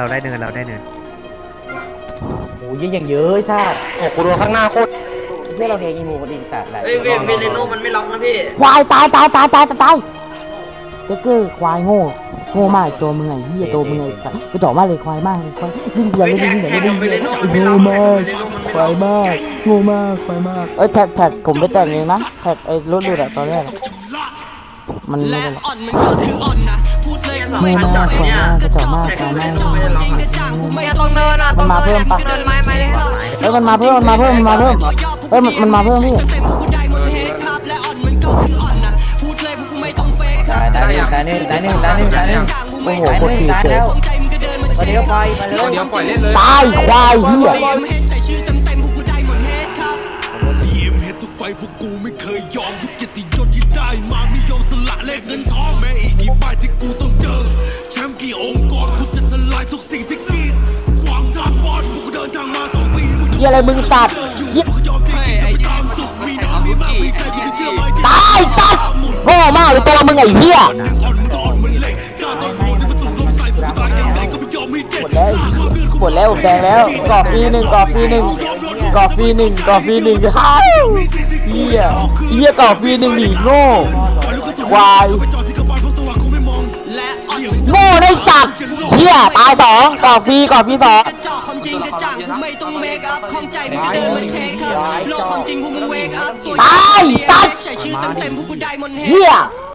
เราได้เนินเราได้เนินโอ้ยยังเยอะซ่าโอ้กูโดนข้างหน้าโคตรเพื่อเราเทอีโมกันดีสัตว์แหละเอ้ยเวเวเลโนมันไม่ล็อกนะพี่ควายตายตายตายตายตายตายเจ๊กเกอร์ควายโง่โง่มากตัวมึงไงเหี้ยตัวมึงไงสัตว์กระจอกมากเลยควายมากเลยควายยิ่งเดียวเฮ้ยเลยแท็ยิ่กงเดียวแท็เลยกยิ่งเวเดีเลยวโนมันไม่ล็อกโง่มากคเวเลโนมันไม่ล็อกวายมากโง่มากควายมากเอ้ยแท็กแท็กผมไปแต่งเองนะแท็กไอ้รถดูดอะตอนแรกอะ มันไม่และได้หรอกอ่อนมันก็คืออ่อนนะพูดเลยกูโง่ไม่มากควายมากกระจอกมากแท็กควายเวเลมากโนไม่ได้ล็อกจริงอะกระจ่างกูไม่เนี่ยตรงเนินอะมันมาเพิ่มปะเดินไม้ไม้เลยเอ้ยมันมาเพิ่มมันมาเพิ่มมันมาเพิ่มเอ้ยมันมันมาเพิ่มพี่เต็มกูได้หมดเฮดครับและอ่อนมันก็คืออ่อนนะพูดเลยพวกกูไม่ต้องเฟกคตารับยตายหนึ่งตายหนึ่งตายหนึ่งตายหนึ่งตายหนึ่งจ่างกูโอ้ไม่โหต้องโคตรทีตายเจ๋แล้วสนใจมึงก็เดินมาวันนี้ก็ไปมาเลยเดี๋ยวปล่อยเล่นเลยตายควายเหี้ยเอ็มเฮดใส่ชื่อเต็มเต็มๆพวกกูได้หมดเฮดครับ BM เห็นทุกไฟพวกกูไม่เคยยอมทุกเกียรติยศที่ได้มาไม่ยอม สละแลกเงินทองแม้อีกกี่ป้ายที่กูต้องเจอ แชมป์กี่องค์กรกูจะทลายทุกสิ่งที่กีดขวางทางบอลพวกกูเดินทางมาสองปีมึงเหี้ยอะไรมึงตัดเหี้ยพวกยอมที่กินกันไปตามสุขมีน้อยมีมากมีใจกูจะเชื่อไหมที่ตายตัดโง่มากเลยตัวมึงไอ้เหี้ย วันหนึ่งอ่อนมึงต้องอ่อนเหมือนเหล็กกล้าต้นโพที่มันสูงลมใส่พวกกูตายยังไงก็ไม่ยอมให้เด็ดหมดแล้ว หมดแล้วผมแดงแล้วกรอบฟรีหนึ่งกรอบฟรีหนึ่งกรอบฟรีหนึ่งกรอบฟรีหนึ่งฮ่าวเหี้ยเหี้ยกรอบฟรีหนึ่งดิโง่ควายไปจอดที่กระบาลเพราะสว่างคงไม่มองและอ่อนโง่ได้สัตว์เหี้ยตายสองกรอบฟรีกรอบฟรีสองกระจอกความจริงกระจ่างกูไม่ต้องเมคอัพข้องใจมึงก็เดินมาเช็คครับโลกความจริงพวกมึงเวกอัพตัวตายตัดใส่ชื่อเต็มเต็มๆพวกกูได้หมดเฮดเหี้ยครับ